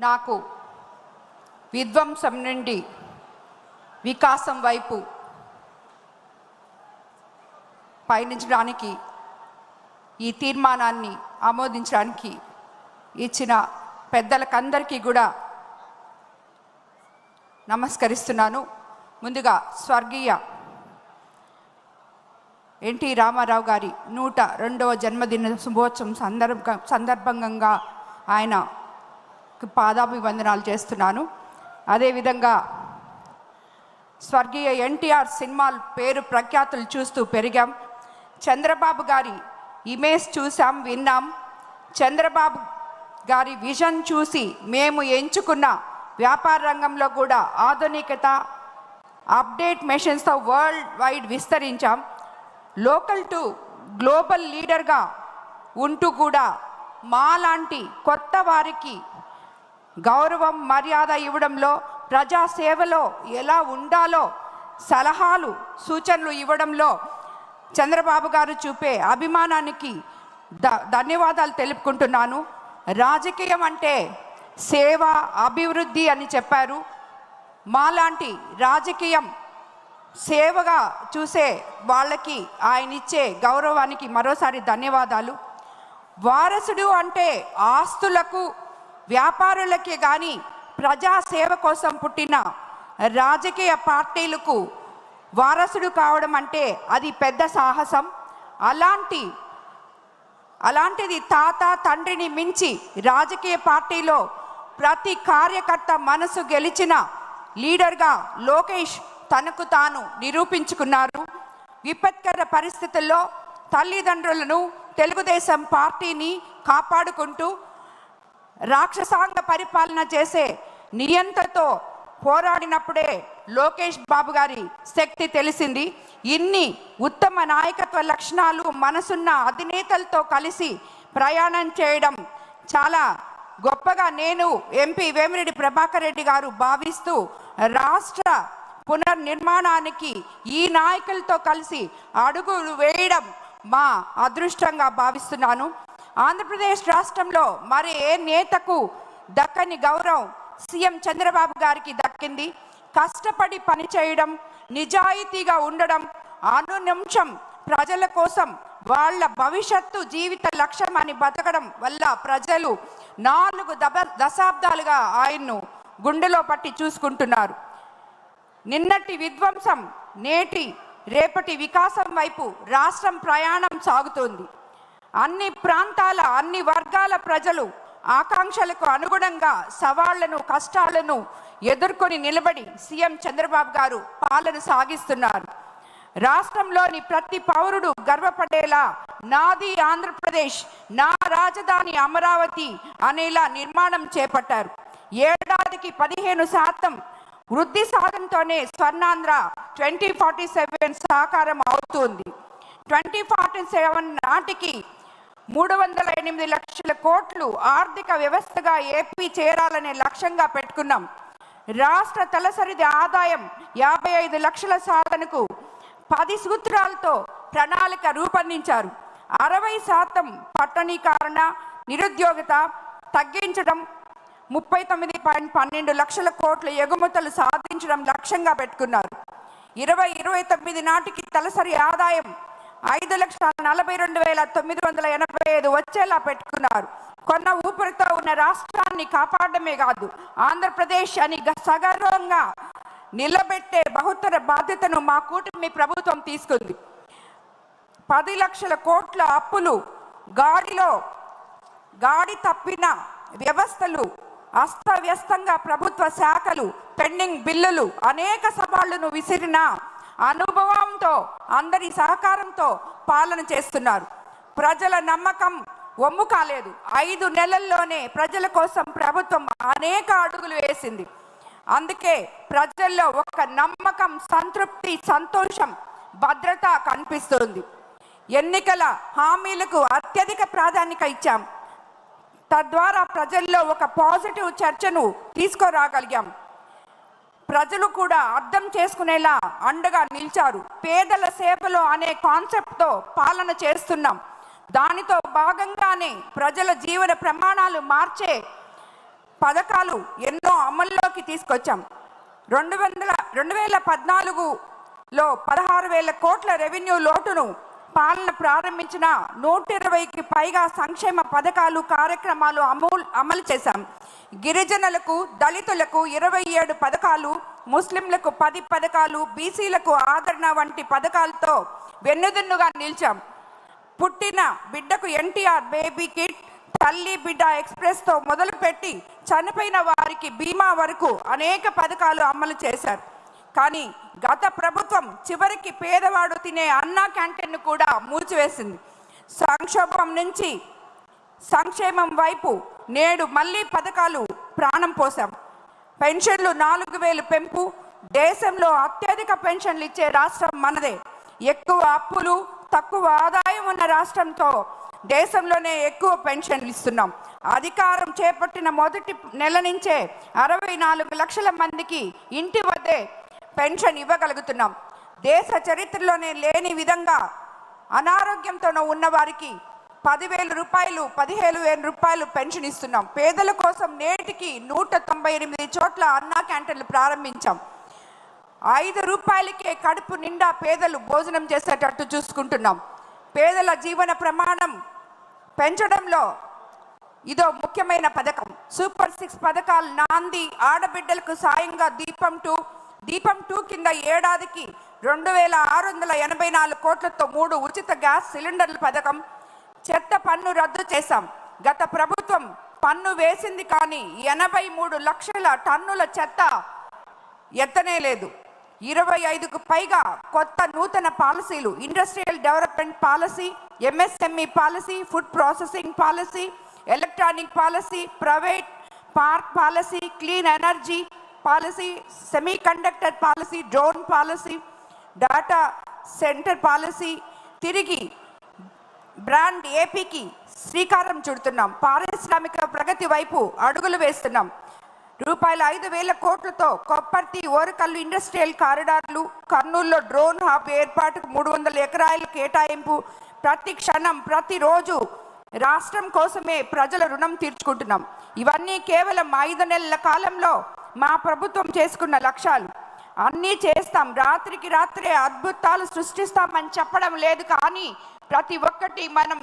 నాకు విధ్వంసం నుండి వికాసం వైపు పయనించడానికి ఈ తీర్మానాన్ని ఆమోదించడానికి ఇచ్చిన పెద్దలకందరికీ కూడా నమస్కరిస్తున్నాను. ముందుగా స్వర్గీయ ఎన్టీ రామారావు గారి నూట రెండవ జన్మదిన శుభోత్సవం సందర్భ సందర్భంగా ఆయన పాదాభివందనాలు చేస్తున్నాను. అదేవిధంగా స్వర్గీయ ఎన్టీఆర్ సినిమాల పేరు ప్రఖ్యాతులు చూస్తూ పెరిగాం. చంద్రబాబు గారి ఇమేజ్ చూసాం విన్నాం. చంద్రబాబు గారి విజన్ చూసి మేము ఎంచుకున్న వ్యాపార రంగంలో కూడా ఆధునికత అప్డేట్ మెషిన్స్తో వరల్డ్ వైడ్ విస్తరించాం. లోకల్ టు గ్లోబల్ లీడర్గా ఉంటూ కూడా మాలాంటి కొత్త వారికి గౌరవం మర్యాద ఇవ్వడంలో ప్రజా సేవలో ఎలా ఉండాలో సలహాలు సూచనలు ఇవ్వడంలో చంద్రబాబు గారు చూపే అభిమానానికి ద ధన్యవాదాలు తెలుపుకుంటున్నాను. రాజకీయం అంటే సేవ అభివృద్ధి అని చెప్పారు. మాలాంటి రాజకీయం సేవగా చూసే వాళ్ళకి ఆయన ఇచ్చే గౌరవానికి మరోసారి ధన్యవాదాలు. వారసుడు అంటే ఆస్తులకు వ్యాపారులకే కానీ ప్రజాసేవ కోసం పుట్టిన రాజకీయ పార్టీలకు వారసుడు కావడం అంటే అది పెద్ద సాహసం. అలాంటి అలాంటిది తాత తండ్రిని మించి రాజకీయ పార్టీలో ప్రతి కార్యకర్త మనసు గెలిచిన లీడర్గా లోకేష్ తనకు తాను నిరూపించుకున్నారు. విపత్కర పరిస్థితుల్లో తల్లిదండ్రులను తెలుగుదేశం పార్టీని కాపాడుకుంటూ రాక్షసాంగ పరిపాలన చేసే నియంతతో పోరాడినప్పుడే లోకేష్ బాబు గారి శక్తి తెలిసింది. ఇన్ని ఉత్తమ నాయకత్వ లక్షణాలు మనసున్న అధినేతలతో కలిసి ప్రయాణం చేయడం చాలా గొప్పగా నేను ఎంపీ వేమిరెడ్డి ప్రభాకర్ రెడ్డి గారు భావిస్తూ రాష్ట్ర పునర్నిర్మాణానికి ఈ నాయకులతో కలిసి అడుగులు వేయడం మా అదృష్టంగా భావిస్తున్నాను. ఆంధ్రప్రదేశ్ రాష్ట్రంలో మరి ఏ నేతకు దక్కని గౌరవం సీఎం చంద్రబాబు గారికి దక్కింది? కష్టపడి పనిచేయడం నిజాయితీగా ఉండడం అను నిమిషం ప్రజల కోసం వాళ్ళ భవిష్యత్తు జీవిత లక్ష్యం అని బతకడం వల్ల ప్రజలు నాలుగు దబ దశాబ్దాలుగా ఆయన్ను గుండెలో పట్టి చూసుకుంటున్నారు. నిన్నటి విధ్వంసం నేటి రేపటి వికాసం వైపు రాష్ట్రం ప్రయాణం సాగుతోంది. అన్ని ప్రాంతాల అన్ని వర్గాల ప్రజలు ఆకాంక్షలకు అనుగుణంగా సవాళ్ళను కష్టాలను ఎదుర్కొని నిలబడి సీఎం చంద్రబాబు గారు పాలన సాగిస్తున్నారు. రాష్ట్రంలోని ప్రతి పౌరుడు గర్వపడేలా నాది ఆంధ్రప్రదేశ్ నా రాజధాని అమరావతి అనేలా నిర్మాణం చేపట్టారు. ఏడాదికి పదిహేను శాతం వృద్ధి సాధనతోనే స్వర్ణాంధ్ర ట్వంటీ ఫార్టీ సెవెన్ సాకారం అవుతుంది. ట్వంటీ ఫార్టీ సెవెన్ నాటికి మూడు వందల ఎనిమిది లక్షల కోట్లు ఆర్థిక వ్యవస్థగా ఏపీ చేరాలనే లక్ష్యంగా పెట్టుకున్నాం. రాష్ట్ర తలసరిది ఆదాయం యాభై ఐదు లక్షల సాధనకు పది సూత్రాలతో ప్రణాళిక రూపొందించారు. అరవై శాతం పట్టణీకరణ నిరుద్యోగత తగ్గించడం ముప్పై తొమ్మిది పాయింట్ పన్నెండు లక్షల కోట్ల ఎగుమతులు సాధించడం లక్ష్యంగా పెట్టుకున్నారు. ఇరవై ఇరవై తొమ్మిది నాటికి తలసరి ఆదాయం ఐదు లక్షల నలభై రెండు వేల తొమ్మిది వందల ఎనభై ఐదు వచ్చేలా పెట్టుకున్నారు. కొన్న ఊపిరితో ఉన్న రాష్ట్రాన్ని కాపాడమే కాదు ఆంధ్రప్రదేశ్ అని గ- సగర్వంగా నిలబెట్టే బహుతర బాధ్యతను మా కూటమి ప్రభుత్వం తీసుకుంది. పది లక్షల కోట్ల అప్పులు గాడిలో గాడి తప్పిన వ్యవస్థలు అస్తవ్యస్తంగా ప్రభుత్వ శాఖలు పెండింగ్ బిల్లులు అనేక సవాళ్ళను విసిరిన అనుభవంతో అందరి సహకారంతో పాలన చేస్తున్నారు. ప్రజల నమ్మకం ఒమ్ము కాలేదు. ఐదు నెలల్లోనే ప్రజల కోసం ప్రభుత్వం అనేక అడుగులు వేసింది. అందుకే ప్రజల్లో ఒక నమ్మకం సంతృప్తి సంతోషం భద్రత కనిపిస్తుంది. ఎన్నికల హామీలకు అత్యధిక ప్రాధాన్యత ఇచ్చాం. తద్వారా ప్రజల్లో ఒక పాజిటివ్ చర్చను తీసుకురాగలిగాం. ప్రజలు కూడా అర్థం చేసుకునేలా అండగా నిలిచారు. పేదల సేవలో అనే కాన్సెప్ట్తో పాలన చేస్తున్నాం. దానితో భాగంగానే ప్రజల జీవన ప్రమాణాలు మార్చే పథకాలు ఎన్నో అమల్లోకి తీసుకొచ్చాం. రెండు వందల రెండు వేల పద్నాలుగులో పదహారు వేల కోట్ల రెవెన్యూ లోటును పాలన ప్రారంభించిన నూట ఇరవైకి పైగా సంక్షేమ పథకాలు కార్యక్రమాలు అమలు అమలు చేశాం. గిరిజనులకు దళితులకు ఇరవై ఏడు పథకాలు ముస్లింలకు పది పథకాలు బీసీలకు ఆదరణ వంటి పథకాలతో వెన్నుదన్నుగా నిలిచాం. పుట్టిన బిడ్డకు ఎన్టీఆర్ బేబీ కిట్ తల్లి బిడ్డ ఎక్స్ప్రెస్తో మొదలుపెట్టి చనిపోయిన వారికి బీమా వరకు అనేక పథకాలు అమలు చేశారు. కానీ గత ప్రభుత్వం చివరికి పేదవాడు తినే అన్నా క్యాంటీన్ను కూడా మూచివేసింది సంక్షోభం నుంచి సంక్షేమం వైపు నేడు మళ్ళీ పథకాలు ప్రాణం పోసాం పెన్షన్లు నాలుగు వేలు పెంపు దేశంలో అత్యధిక పెన్షన్లు ఇచ్చే రాష్ట్రం మనదే. ఎక్కువ అప్పులు తక్కువ ఆదాయం ఉన్న రాష్ట్రంతో దేశంలోనే ఎక్కువ పెన్షన్లు ఇస్తున్నాం. అధికారం చేపట్టిన మొదటి నెల నుంచే అరవై నాలుగు లక్షల మందికి ఇంటి వద్దే పెన్షన్ ఇవ్వగలుగుతున్నాం. దేశ చరిత్రలోనే లేని విధంగా అనారోగ్యంతో ఉన్నవారికి పదివేల రూపాయలు పదిహేను వేల రూపాయలు పెన్షన్ ఇస్తున్నాం. పేదల కోసం నేటికి నూట తొంభై ఎనిమిది చోట్ల అన్నా క్యాంటీన్లు ప్రారంభించాం. ఐదు రూపాయలకే కడుపు నిండా పేదలు భోజనం చేసేటట్టు చూసుకుంటున్నాం. పేదల జీవన ప్రమాణం పెంచడంలో ఇదో ముఖ్యమైన పథకం. సూపర్ సిక్స్ పథకాలు నాంది ఆడబిడ్డలకు సాయంగా దీపం టూ దీపం టూ కింద ఏడాదికి రెండు వేల ఆరు వందల ఎనభై నాలుగు కోట్లతో మూడు ఉచిత గ్యాస్ సిలిండర్ల పథకం చెత్త పన్ను రద్దు చేశాం. గత ప్రభుత్వం పన్ను వేసింది కానీ ఎనభై మూడు లక్షల టన్నుల చెత్త ఎత్తనే లేదు. ఇరవై ఐదుకు పైగా కొత్త నూతన పాలసీలు industrial development policy MSME policy food processing policy electronic policy private park policy clean energy policy semiconductor policy drone policy data centre policy తిరిగి బ్రాండ్ ఏపీకి శ్రీకారం చుడుతున్నాం. పారిశ్రామిక ప్రగతి వైపు అడుగులు వేస్తున్నాం. రూపాయల ఐదు వేల కోట్లతో కొప్పర్తి ఓరకల్లు ఇండస్ట్రియల్ కారిడార్లు కర్నూలులో డ్రోన్ హబ్ ఏర్పాటుకు మూడు వందల ఎకరాల కేటాయింపు. ప్రతి క్షణం ప్రతిరోజు రాష్ట్రం కోసమే ప్రజల రుణం తీర్చుకుంటున్నాం. ఇవన్నీ కేవలం ఐదు నెలల కాలంలో మా ప్రభుత్వం చేసుకున్న లక్ష్యాలు. అన్నీ చేస్తాం. రాత్రికి రాత్రే అద్భుతాలు సృష్టిస్తామని చెప్పడం లేదు కానీ ప్రతి ఒక్కటి మనం